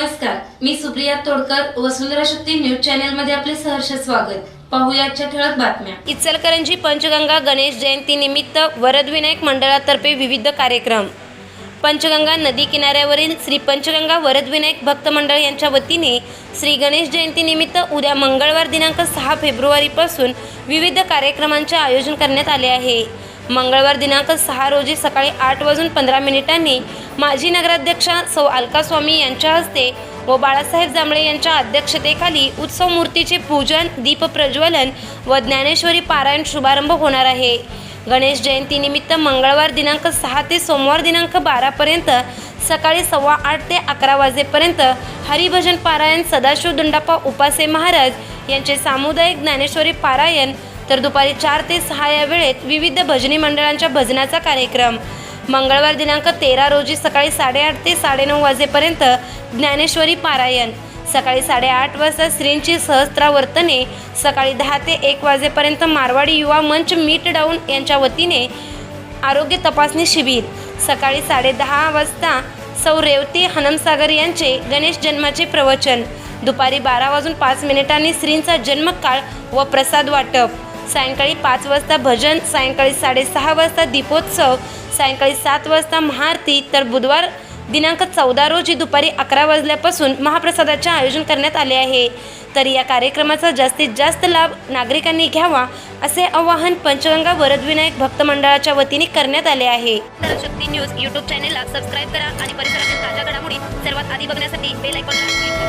नमस्कार मी सुप्रिया तोडकर वसुंधरा शक्ती न्यूज चॅनलमध्ये आपले सहर्ष स्वागत. पाहुयाच्या ठळक बातम्या. इचलकरंजी पंचगंगा गणेश जयंती निमित्त वरदविनायक मंडळातर्फे विविध कार्यक्रम. पंचगंगा नदी किनाऱ्यावरील श्री पंचगंगा वरदविनायक भक्त मंडळ यांच्या वतीने श्री गणेश जयंतीनिमित्त उद्या मंगळवार दिनांक सहा फेब्रुवारीपासून विविध कार्यक्रमांचे आयोजन करण्यात आले आहे. मंगळवार दिनांक सहा रोजी सकाळी आठ वाजून पंधरा मिनिटांनी माजी नगराध्यक्षा सौ अलका स्वामी यांच्या हस्ते व बाळासाहेब जांभळे यांच्या अध्यक्षतेखाली उत्सव मूर्तीचे पूजन दीप प्रज्वलन व ज्ञानेश्वरी पारायण शुभारंभ होणार आहे. गणेश जयंतीनिमित्त मंगळवार दिनांक सहा ते सोमवार दिनांक बारापर्यंत सकाळी सव्वा आठ ते अकरा वाजेपर्यंत हरिभजन पारायण सदाशिव दुंडापा उपासे महाराज यांचे सामुदायिक ज्ञानेश्वरी पारायण तर दुपारी चार ते सहा या वेळेत विविध भजनी मंडळांच्या भजनाचा कार्यक्रम. मंगळवार दिनांक तेरा रोजी सकाळी साडेआठ ते साडेनऊ वाजेपर्यंत ज्ञानेश्वरी पारायण. सकाळी साडेआठ वाजता श्रींची सहस्त्रावर्तने सकाळी दहा ते एक वाजेपर्यंत मारवाडी युवा मंच मीट डाऊन यांच्या वतीने आरोग्य तपासणी शिबिर. सकाळी साडेदहा वाजता सौ रेवती हनमसागर यांचे गणेश जन्माचे प्रवचन. दुपारी बारा वाजून पाच मिनिटांनी श्रींचा जन्मकाळ व प्रसाद वाटप. सायंकाळी पाच वाजता भजन सायंकाळी साडेसहा वाजता दीपोत्सव सायंकाळी सात वाजता महाआरती तर बुधवार दिनांक चौदा रोजी दुपारी अकरा वाजल्यापासून महाप्रसादाचे आयोजन करण्यात आले आहे. तर या कार्यक्रमाचा जास्तीत जास्त लाभ नागरिकांनी घ्यावा असे आवाहन पंचगंगा वरदविनायक भक्त मंडळाच्या वतीने करण्यात आले आहे. शक्ती न्यूज यूट्यूब चॅनेलला सबस्क्राईब करा आणि परिसरातील ताज्या घडामोडी सर्वात आधी बघण्यासाठी बेल आयकॉनला